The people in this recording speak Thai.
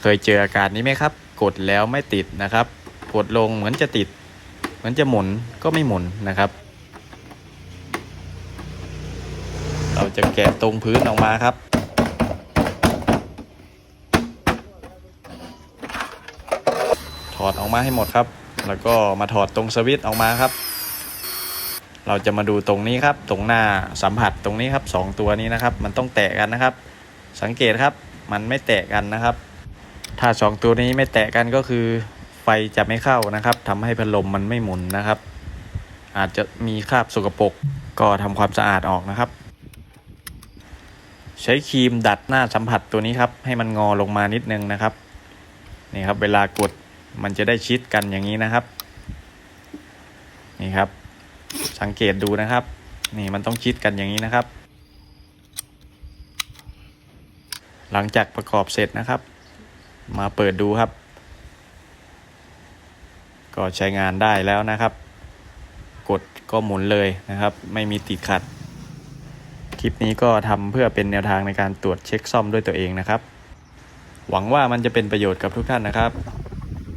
เคยเจออาการนี้ไหมครับ กดแล้วไม่ติดนะครับ กดลงเหมือนจะติด เหมือนจะหมุนก็ไม่หมุนนะครับ เราจะแกะตรงพื้นออกมาครับ ถอดออกมาให้หมดครับ แล้วก็มาถอดตรงสวิตช์ออกมาครับ เราจะมาดูตรงนี้ครับ ตรงหน้าสัมผัสตรงนี้ครับสองตัวนี้นะครับ มันต้องแตะกันนะครับ สังเกตครับ มันไม่แตะกันนะครับ ถ้าสองตัวนี้ไม่แตะกันก็คือไฟจะไม่เข้านะครับทำให้พัดลมมันไม่หมุนนะครับ อาจจะมีคราบสกปรกก็ทำความสะอาดออกนะครับ ใช้ครีมดัดหน้าสัมผัสตัวนี้ครับ ให้มันงอลงมานิดนึงนะครับนี่ครับเวลากดมันจะได้ชิดกันอย่างนี้นะครับ นี่ครับ สังเกตดูนะครับ นี่มันต้องชิดกันอย่างนี้นะครับ หลังจากประกอบเสร็จนะครับ มาเปิดดูครับ ก็ใช้งานได้แล้วนะครับ กดก็หมุนเลยนะครับ ไม่มีติดขัด คลิปนี้ก็ทำเพื่อเป็นแนวทางในการตรวจเช็คซ่อมด้วยตัวเองนะครับ หวังว่ามันจะเป็นประโยชน์กับทุกท่านนะครับ